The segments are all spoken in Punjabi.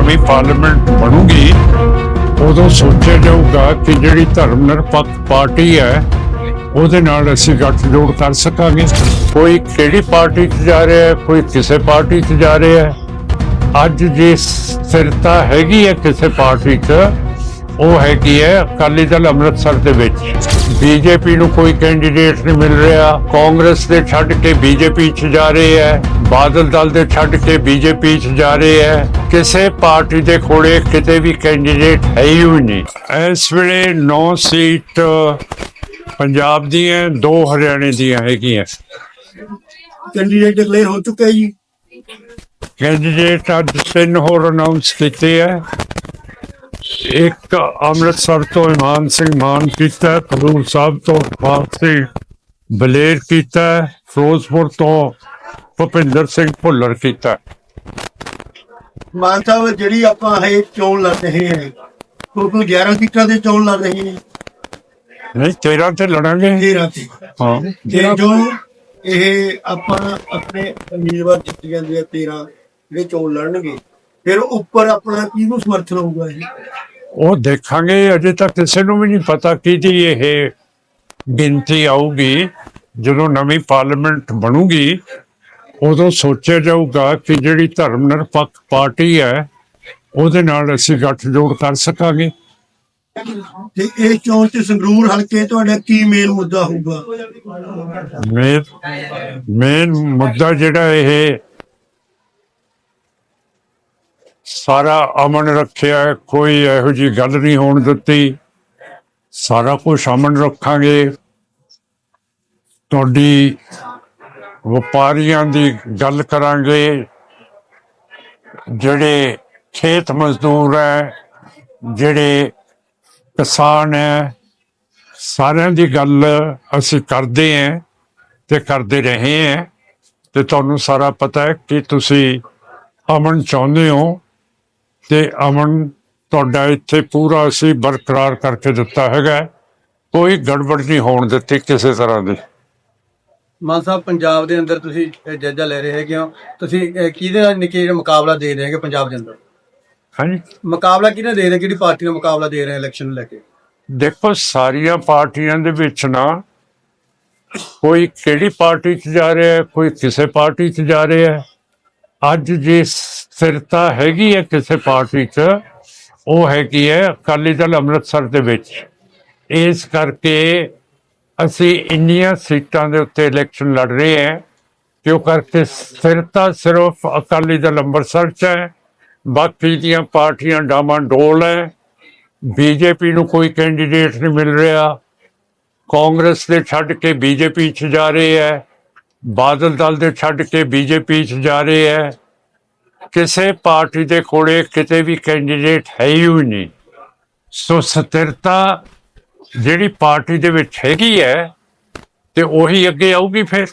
ਨਵੀਂ ਪਾਰਲੀਮੈਂਟ ਬਣੂਗੀ, ਉਦੋਂ ਸੋਚਿਆ ਜਾਊਗਾ ਕਿ ਜਿਹੜੀ ਧਰਮ ਨਿਰਪੱਖ ਪਾਰਟੀ ਹੈ, ਉਹਦੇ ਨਾਲ ਅਸੀਂ ਗੱਠਜੋੜ ਕਰ ਸਕਾਂਗੇ। ਕੋਈ ਕਿਹੜੀ ਪਾਰਟੀ 'ਚ ਜਾ ਰਿਹਾ ਹੈ, ਕੋਈ ਕਿਸੇ ਪਾਰਟੀ 'ਚ ਜਾ ਰਿਹਾ ਹੈ। ਅੱਜ ਜੇ ਸਥਿਰਤਾ ਹੈਗੀ ਹੈ ਕਿਸੇ ਪਾਰਟੀ 'ਚ ਉਹ ਹੈਗੀ ਹੈ ਅਕਾਲੀ ਦਲ ਅੰਮ੍ਰਿਤਸਰ ਦੇ ਵਿੱਚ। ਬੀਜੇਪੀ ਨੂੰ ਕੋਈ ਕੈਂਡੀਡੇਟ ਨਹੀਂ ਮਿਲ ਰਿਹਾ। ਕਾਂਗਰਸ ਦੇ ਛੱਡ ਕੇ ਬੀਜੇਪੀ 'ਚ ਜਾ ਰਹੇ ਹੈ। ਬਾਦਲ ਦਲ ਦੇ ਛੱਡ ਕੇ ਬੀਜੇਪੀ 'ਚ ਜਾ ਰਹੇ ਹੈ। ਕਿਸੇ ਪਾਰਟੀ ਦੇ ਕੋਲੇ ਕਿਤੇ ਵੀ ਕੈਂਡੀਡੇਟ ਹੈ ਹੀ ਨਹੀਂ। ਇਸ ਵੇਲੇ 9 ਸੀਟ ਪੰਜਾਬ ਦੀਆਂ ਦੋ ਹਰਿਆਣੇ ਦੀਆਂ ਹੈਗੀਆਂ। ਕੈਂਡੀਡੇਟ ਡਿਕਲੇਅਰ ਹੋ ਚੁੱਕਾ ਹੈ ਜੀ। ਕੈਂਡੀਡੇਟ ਅੱਜ ਤਿੰਨ ਹੋਰ ਅਨਾਉਂਸ ਕੀਤੇ ਹੈ। ਇੱਕ ਅੰਮ੍ਰਿਤਸਰ ਤੋਂ ਇਮਾਨ ਸਿੰਘ ਮਾਨ ਕੀਤਾ ਖਡੂਰ ਸਾਹਿਬ ਤੋਂ ਫਾਰਸੀ ਬਲੇਰ ਕੀਤਾ ਫਿਰੋਜ਼ਪੁਰ ਤੋਂ ਭੁਪਿੰਦਰ ਸਿੰਘ ਭੁੱਲਰ ਕੀਤਾ। ਮਾਨ ਸਾਹਿਬ ਜਿਹੜੀ ਆਪਾਂ ਇਹ ਚੋਣ ਲੜ ਰਹੇ ਹਾਂ ਕਿਉਂਕਿ 11 ਸੀਟਾਂ ਦੇ ਚੋਣ ਲੜ ਰਹੇ ਹਾਂ। ਨਹੀਂ 13 ਤੇ ਲੜਾਂਗੇ। 13 ਤੇ। ਹਾਂ। ਤੇ ਜੋ ਇਹ ਆਪਾਂ ਆਪਣੇ ਉਮੀਦਵਾਰ ਜਿੱਤ ਜਾਂਦੇ ਆ 13 ਜਿਹੜੇ ਚੋਣ ਲੜਨਗੇ ਫਿਰ ਉੱਪਰ ਆਪਣਾ ਕਿਹਨੂੰ ਸਮਰਥਨ ਹੋਊਗਾ ਇਹ? ਉਹ ਦੇਖਾਂਗੇ ਅਜੇ ਤੱਕ ਕਿਸੇ ਨੂੰ ਵੀ ਨਹੀਂ ਪਤਾ ਕਿਹਦੀ ਇਹ ਗਿਣਤੀ ਆਊਗੀ। ਜਦੋਂ ਨਵੀਂ ਪਾਰਲੀਮੈਂਟ ਬਣੂਗੀ ਉਦੋਂ ਸੋਚਿਆ ਜਾਊਗਾ ਕਿ ਜਿਹੜੀ ਧਰਮ ਨਿਰਪੱਖ ਪਾਰਟੀ ਹੈ ਉਹਦੇ ਨਾਲ ਅਸੀਂ ਗੱਠਜੋੜ ਕਰ ਸਕਾਂਗੇ। ਤੇ ਇਹ ਚੋਣ ਚ ਸੰਗਰੂਰ ਹਲਕੇ ਤੁਹਾਡਾ ਕੀ ਮੇਨ ਮੁੱਦਾ ਹੋਊਗਾ? ਮੇਨ ਮੁੱਦਾ ਜਿਹੜਾ ਇਹ ਸਾਰਾ ਅਮਨ ਰੱਖਿਆ ਕੋਈ ਇਹੋ ਜੀ ਗੱਲ ਨਹੀਂ ਹੋਣ ਦਿੱਤੀ। ਸਾਰਾ ਕੁਝ ਅਮਨ ਰੱਖਾਂਗੇ। ਤੁਹਾਡੀ ਵਪਾਰੀਆਂ ਦੀ ਗੱਲ ਕਰਾਂਗੇ। ਜਿਹੜੇ ਖੇਤ ਮਜ਼ਦੂਰ ਹੈ, ਜਿਹੜੇ ਕਿਸਾਨ ਹੈ, ਸਾਰਿਆਂ ਦੀ ਗੱਲ ਅਸੀਂ ਕਰਦੇ ਹਾਂ ਤੇ ਕਰਦੇ ਰਹੇ ਹਾਂ। ਤੇ ਤੁਹਾਨੂੰ ਸਾਰਾ ਪਤਾ ਹੈ ਕਿ ਤੁਸੀਂ ਅਮਨ ਚਾਹੁੰਦੇ ਹੋ ਤੇ ਅਮਨ ਤੁਹਾਡਾ ਇੱਥੇ ਪੂਰਾ ਅਸੀਂ ਬਰਕਰਾਰ ਕਰਕੇ ਦਿੱਤਾ ਹੈਗਾ। ਕੋਈ ਗੜਬੜ ਨਹੀਂ ਹੋਣ ਦਿੱਤੀ ਕਿਸੇ ਤਰ੍ਹਾਂ ਦੀ। ਮਾਨ ਸਾਹਿਬ ਪੰਜਾਬ ਦੇ ਅੰਦਰ ਤੁਸੀਂ ਇਹ ਜਾਇਜ਼ਾ ਲੈ ਰਹੇ ਹੈਗੇ ਹੋ। ਤੁਸੀਂ ਇਹ ਕਿਹਦੇ ਨਾਲ ਨਿੱਕੀ ਮੁਕਾਬਲਾ ਦੇ ਰਹੇ ਹੈਗੇ ਪੰਜਾਬ ਦੇ ਅੰਦਰ? ਹਾਂਜੀ। ਮੁਕਾਬਲਾ ਕਿਹਨੇ ਦੇ ਰਹੇ? ਕਿਹੜੀ ਪਾਰਟੀ ਨਾਲ ਮੁਕਾਬਲਾ ਦੇ ਰਹੇ ਇਲੈਕਸ਼ਨ ਨੂੰ ਲੈ ਕੇ? ਦੇਖੋ ਸਾਰੀਆਂ ਪਾਰਟੀਆਂ ਦੇ ਵਿੱਚ ਨਾ ਕੋਈ ਕਿਹੜੀ ਪਾਰਟੀ 'ਚ ਜਾ ਰਿਹਾ ਹੈ ਕੋਈ ਕਿਸੇ ਪਾਰਟੀ 'ਚ ਜਾ ਰਿਹਾ ਹੈ। ਅੱਜ ਜੇ ਸਥਿਰਤਾ ਹੈਗੀ ਹੈ ਕਿਸੇ ਪਾਰਟੀ 'ਚ, ਉਹ ਹੈਗੀ ਹੈ ਅਕਾਲੀ ਦਲ ਅੰਮ੍ਰਿਤਸਰ ਦੇ ਵਿੱਚ। ਇਸ ਕਰਕੇ ਅਸੀਂ ਇੰਨੀਆਂ ਸੀਟਾਂ ਦੇ ਉੱਤੇ ਇਲੈਕਸ਼ਨ ਲੜ ਰਹੇ ਹਾਂ ਕਿਉਂ ਕਰਕੇ ਸਥਿਰਤਾ ਸਿਰਫ ਅਕਾਲੀ ਦਲ ਅੰਮ੍ਰਿਤਸਰ 'ਚ ਹੈ, ਬਾਕੀ ਦੀਆਂ ਪਾਰਟੀਆਂ ਡਾਮਾਂ ਡੋਲ ਹੈ। ਬੀਜੇਪੀ ਨੂੰ ਕੋਈ ਕੈਂਡੀਡੇਟ ਨਹੀਂ ਮਿਲ ਰਿਹਾ। ਕਾਂਗਰਸ ਦੇ ਛੱਡ ਕੇ ਬੀਜੇਪੀ 'ਚ ਜਾ ਰਹੇ ਹੈ। ਬਾਦਲ ਦਲ ਦੇ ਛੱਡ ਕੇ ਬੀਜੇਪੀ 'ਚ ਜਾ ਰਹੇ ਹੈ। ਕਿਸੇ ਪਾਰਟੀ ਦੇ ਕੋਲੇ ਕਿਤੇ ਵੀ ਕੈਂਡੀਡੇਟ ਹੈ ਹੀ ਨਹੀਂ। ਸੋ ਸਥਿਰਤਾ ਜਿਹੜੀ ਪਾਰਟੀ ਦੇ ਵਿੱਚ ਹੈਗੀ ਹੈ ਤੇ ਉਹੀ ਅੱਗੇ ਆਊਗੀ ਫਿਰ।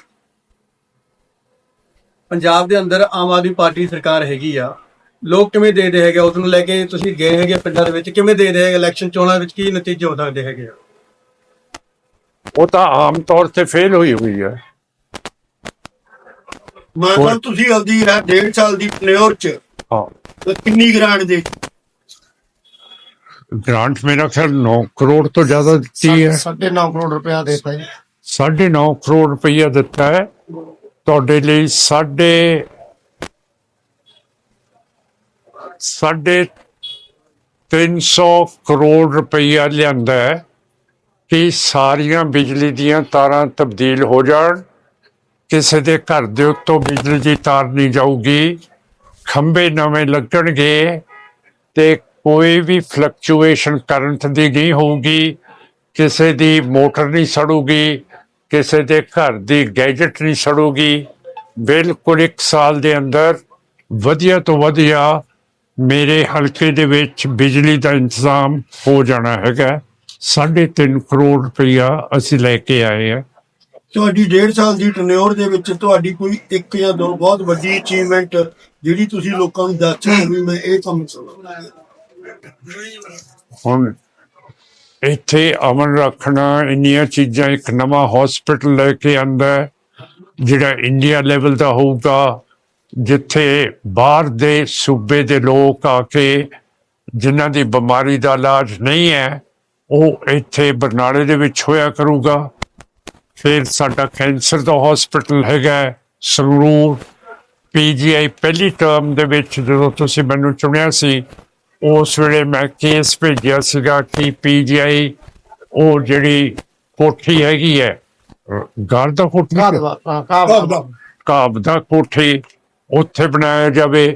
ਪੰਜਾਬ ਦੇ ਅੰਦਰ ਆਮ ਆਦਮੀ ਪਾਰਟੀ ਸਰਕਾਰ ਹੈਗੀ ਆ। ਲੋਕ ਕਿਵੇਂ ਦੇ ਦੇ ਹੈਗੇ ਉਸ ਨੂੰ ਲੈ ਕੇ ਤੁਸੀਂ ਗਏ ਹੈਗੇ ਪਿੰਡਾਂ ਦੇ ਵਿੱਚ। ਕਿਵੇਂ ਦੇ ਦੇ ਹੈਗੇ ਇਲੈਕਸ਼ਨ ਚੋਣਾਂ ਵਿੱਚ ਕੀ ਨਤੀਜੇ ਹੋ ਸਕਦੇ ਹੈਗੇ ਆ? ਉਹ ਤਾਂ ਆਮ ਤੌਰ ਤੇ ਫੇਲ ਹੋਈ ਹੋਈ ਹੈ। ਮਾਨ ਸਾਹਿਬ ਤੁਸੀਂ ਆਪਦੀ ਹੈ ਡੇਢ ਸਾਲ ਦੀ ਟਨਿਓਰ ਚ ਹਾਂ। ਤਾਂ ਕਿੰਨੀ ਗ੍ਰਾਂਟ ਦੇ ਗ੍ਰਾਂਟ ਮੇਰਾ ਖਿਆਲ 9 ਕਰੋੜ ਤੋਂ ਜ਼ਿਆਦਾ ਦਿੱਤੀ ਹੈ। ਸਾਢੇ 9 ਕਰੋੜ ਰੁਪਇਆ ਦੇਤਾ ਜੀ। ਸਾਢੇ 9 ਕਰੋੜ ਰੁਪਈਆ ਦਿੱਤਾ ਹੈ। ਤੁਹਾਡੇ ਲਈ ਸਾਢੇ ਸਾਢੇ 300 ਕਰੋੜ ਰੁਪਈਆ ਲਿਆਂਦਾ ਹੈ ਕਿ ਸਾਰੀਆਂ ਬਿਜਲੀ ਦੀਆਂ ਤਾਰਾਂ ਤਬਦੀਲ ਹੋ ਜਾਣ। ਕਿਸੇ ਦੇ ਘਰ ਦੇ ਉੱਤੋਂ ਬਿਜਲੀ ਦੀ ਤਾਰ ਨਹੀਂ ਜਾਊਗੀ, ਖੰਭੇ ਨਵੇਂ ਲੱਗਣਗੇ ਤੇ ਕੋਈ ਵੀ ਫਲਕਚੂਏਸ਼ਨ ਕਰੰਟ ਦੀ ਨਹੀਂ ਹੋਊਗੀ, ਕਿਸੇ ਦੀ ਮੋਟਰ ਨਹੀਂ ਸੜੂਗੀ, ਕਿਸੇ ਦੇ ਘਰ ਦੀ ਗੈਜਟ ਨਹੀਂ ਸੜੂਗੀ। ਬਿਲਕੁਲ ਇੱਕ ਸਾਲ ਦੇ ਅੰਦਰ ਵਧੀਆ ਤੋਂ ਵਧੀਆ ਮੇਰੇ ਹਲਕੇ ਦੇ ਵਿੱਚ ਬਿਜਲੀ ਦਾ ਇੰਤਜ਼ਾਮ ਹੋ ਜਾਣਾ ਹੈਗਾ। ਸਾਢੇ ਤਿੰਨ ਕਰੋੜ ਰੁਪਈਆ ਅਸੀਂ ਲੈ ਕੇ ਆਏ ਆ। ਤੁਹਾਡੀ ਡੇਢ ਸਾਲ ਦੀ ਟਨਿਓਰ ਦੇ ਵਿੱਚ ਤੁਹਾਡੀ ਕੋਈ ਇੱਕ ਜਾਂ ਦੋ ਬਹੁਤ ਵੱਡੀ ਅਚੀਵਮੈਂਟ ਜਿਹੜੀ ਤੁਸੀਂ ਲੋਕਾਂ ਨੂੰ ਦੱਸ ਰਹੇ ਵੀ ਮੈਂ ਇਹ ਕੰਮ ਕਰਾਂ ਹੁਣ ਇੱਥੇ ਅਮਨ ਰੱਖਣਾ, ਇੰਨੀਆਂ ਚੀਜ਼ਾਂ, ਇੱਕ ਨਵਾਂ ਹਸਪੀਟਲ ਲੈ ਕੇ ਆਂਦਾ ਜਿਹੜਾ ਇੰਡੀਆ ਲੈਵਲ ਦਾ ਹੋਊਗਾ, ਜਿੱਥੇ ਬਾਹਰ ਦੇ ਸੂਬੇ ਦੇ ਲੋਕ ਆ ਕੇ ਜਿਨ੍ਹਾਂ ਦੀ ਬਿਮਾਰੀ ਦਾ ਇਲਾਜ ਨਹੀਂ ਹੈ, ਉਹ ਇੱਥੇ ਬਰਨਾਲੇ ਦੇ ਵਿੱਚ ਹੋਇਆ ਕਰੂਗਾ। ਫਿਰ ਸਾਡਾ ਕੈਂਸਰ ਦਾ ਹਸਪੀਟਲ ਹੈਗਾ ਸੰਗਰੂਰ। ਪੀਜੀਆਈ ਪਹਿਲੀ ਟਰਮ ਦੇ ਵਿੱਚ ਜਦੋਂ ਤੁਸੀਂ ਮੈਨੂੰ ਚੁਣਿਆ ਸੀ ਉਸ ਵੇਲੇ ਮੈਂ ਕੇਸ ਭੇਜਿਆ ਸੀਗਾ ਕਿ ਪੀਜੀਆਈ ਉਹ ਜਿਹੜੀ ਕੋਠੀ ਹੈਗੀ ਹੈ ਗਾਰ ਦਾ ਕੋਠੀ ਕਾਬ ਦਾ ਕੋਠੀ ਉੱਥੇ ਬਣਾਇਆ ਜਾਵੇ।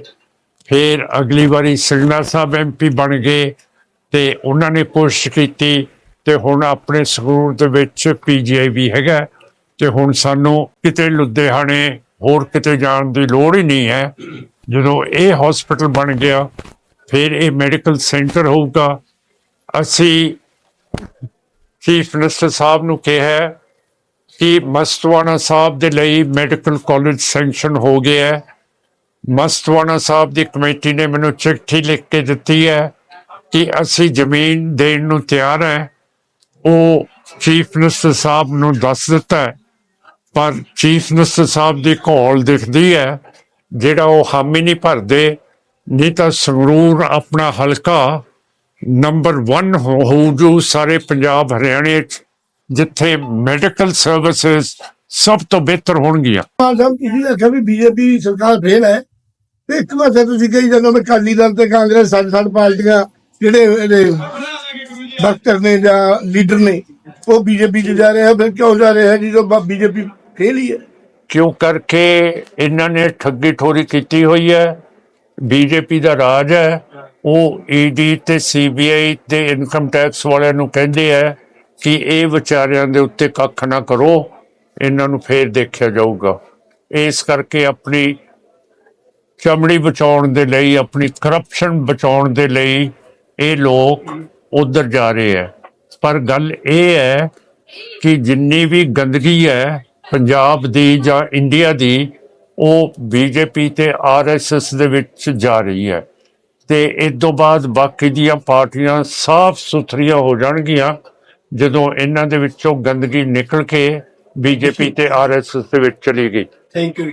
ਫਿਰ ਅਗਲੀ ਵਾਰੀ ਸਿੰਘਨਾ ਸਾਹਿਬ ਐਮਪੀ ਬਣ ਗਏ ਤੇ ਉਹਨਾਂ ਨੇ ਕੋਸ਼ਿਸ਼ ਕੀਤੀ ਤੇ ਹੁਣ ਆਪਣੇ ਸਕੂਲ ਦੇ ਵਿੱਚ ਪੀਜੀਆਈ ਵੀ ਹੈਗਾ ਤੇ ਹੁਣ ਸਾਨੂੰ ਕਿਤੇ ਲੁਧਿਆਣੇ ਹੋਰ ਕਿਤੇ ਜਾਣ ਦੀ ਲੋੜ ਹੀ ਨਹੀਂ ਹੈ। ਜਦੋਂ ਇਹ ਹਸਪੀਟਲ ਬਣ ਗਿਆ, ਫਿਰ ਇਹ ਮੈਡੀਕਲ ਸੈਂਟਰ ਹੋਊਗਾ। ਅਸੀਂ ਚੀਫ ਮਿਨਿਸਟਰ ਸਾਹਿਬ ਨੂੰ ਕਿਹਾ ਕਿ ਮਸਤਵਾਣਾ ਸਾਹਿਬ ਦੇ ਲਈ ਮੈਡੀਕਲ ਕਾਲਜ ਸੈਂਕਸ਼ਨ ਹੋ ਗਿਆ ਹੈ। ਮਸਤਵਾਣਾ ਸਾਹਿਬ ਦੀ ਕਮੇਟੀ ਨੇ ਮੈਨੂੰ ਚਿੱਠੀ ਲਿਖ ਕੇ ਦਿੱਤੀ ਹੈ ਕਿ ਅਸੀਂ ਜ਼ਮੀਨ ਦੇਣ ਨੂੰ ਤਿਆਰ ਹੈ। ਉਹ ਚੀਫ ਮਿਨਿਸਟਰ ਸਾਹਿਬ ਨੂੰ ਦੱਸ ਦਿੱਤਾ ਪਰ ਚੀਫ ਮਿਨਿਸਟਰ ਸਾਹਿਬ ਦੀ ਘੋਲ ਦਿਖਦੀ ਹੈ, ਜਿਹੜਾ ਉਹ ਹਾਮੀ ਨਹੀਂ ਭਰਦੇ, ਨਹੀਂ ਤਾਂ ਸੰਗਰੂਰ ਆਪਣਾ ਹਲਕਾ ਨੰਬਰ 1 ਹੋ ਜੂ ਸਾਰੇ ਪੰਜਾਬ ਹਰਿਆਣੇ ਚ, ਜਿੱਥੇ ਮੈਡੀਕਲ ਸਰਵਿਸਿਜ਼ ਸਭ ਤੋਂ ਬਿਹਤਰ ਹੋਣਗੀਆਂ। ਮਾਨ ਤੁਸੀਂ ਆਖਿਆ ਵੀ ਬੀਜੇਪੀ ਸਰਕਾਰ ਫੇਲ ਹੈ। ਤੇ ਇੱਕ ਪਾਸੇ ਤੁਸੀਂ ਕਹੀ ਜਾਂਦੇ ਹੋ ਵੀ ਅਕਾਲੀ ਦਲ ਤੇ ਕਾਂਗਰਸ ਸਾਡੇ ਸਾਡੇ ਪਾਰਟੀਆਂ ਜਿਹੜੇ ਡਾਕਟਰ ਨੇ ਜਾਂ ਲੀਡਰ ਨੇ, ਉਹ ਬੀਜੇਪੀ 'ਚ ਜਾ ਰਹੇ ਆ ਫਿਰ ਕਿਉਂ ਜਾ ਰਹੇ ਆ ਜਦੋਂ ਬੀਜੇਪੀ ਫੇਲ ਹੀ ਹੈ। ਕਿਉਂ? ਕਰਕੇ ਇਹਨਾਂ ਨੇ ਠੱਗੀ ਠੋਰੀ ਕੀਤੀ ਹੋਈ ਹੈ। ਬੀਜੇਪੀ ਦਾ ਰਾਜ ਹੈ। ਉਹ ਈਡੀ ਤੇ ਸੀਬੀਆਈ ਤੇ ਇਨਕਮ ਟੈਕਸ ਵਾਲਿਆਂ ਨੂੰ ਕਹਿੰਦੇ ਆ ਕਿ ਇਹ ਵਿਚਾਰਿਆਂ ਦੇ ਉੱਤੇ ਕੱਖ ਨਾ ਕਰੋ, ਇਹਨਾਂ ਨੂੰ ਫੇਰ ਦੇਖਿਆ ਜਾਊਗਾ। ਇਸ ਕਰਕੇ ਆਪਣੀ ਚਮੜੀ ਬਚਾਉਣ ਦੇ ਲਈ, ਆਪਣੀ ਕਰਪਸ਼ਨ ਬਚਾਉਣ ਦੇ ਲਈ ਇਹ ਲੋਕ ਉਧਰ ਜਾ ਰਹੇ ਹੈ। ਪਰ ਗੱਲ ਇਹ ਹੈ ਕਿ ਜਿੰਨੀ ਵੀ ਗੰਦਗੀ ਹੈ ਪੰਜਾਬ ਦੀ ਜਾਂ ਇੰਡੀਆ ਦੀ ਉਹ ਬੀਜੇਪੀ ਤੇ ਆਰਐਸਐਸ ਦੇ ਵਿੱਚ ਜਾ ਰਹੀ ਹੈ। ਤੇ ਇਸ ਤੋਂ ਬਾਅਦ ਬਾਕੀ ਦੀਆਂ ਪਾਰਟੀਆਂ ਸਾਫ਼ ਸੁਥਰੀਆਂ ਹੋ ਜਾਣਗੀਆਂ ਜਦੋਂ ਇਹਨਾਂ ਦੇ ਵਿੱਚੋਂ ਗੰਦਗੀ ਨਿਕਲ ਕੇ ਬੀਜੇਪੀ ਤੇ ਆਰਐਸਐਸ ਦੇ ਵਿੱਚ ਚਲੀ ਗਈ। Thank you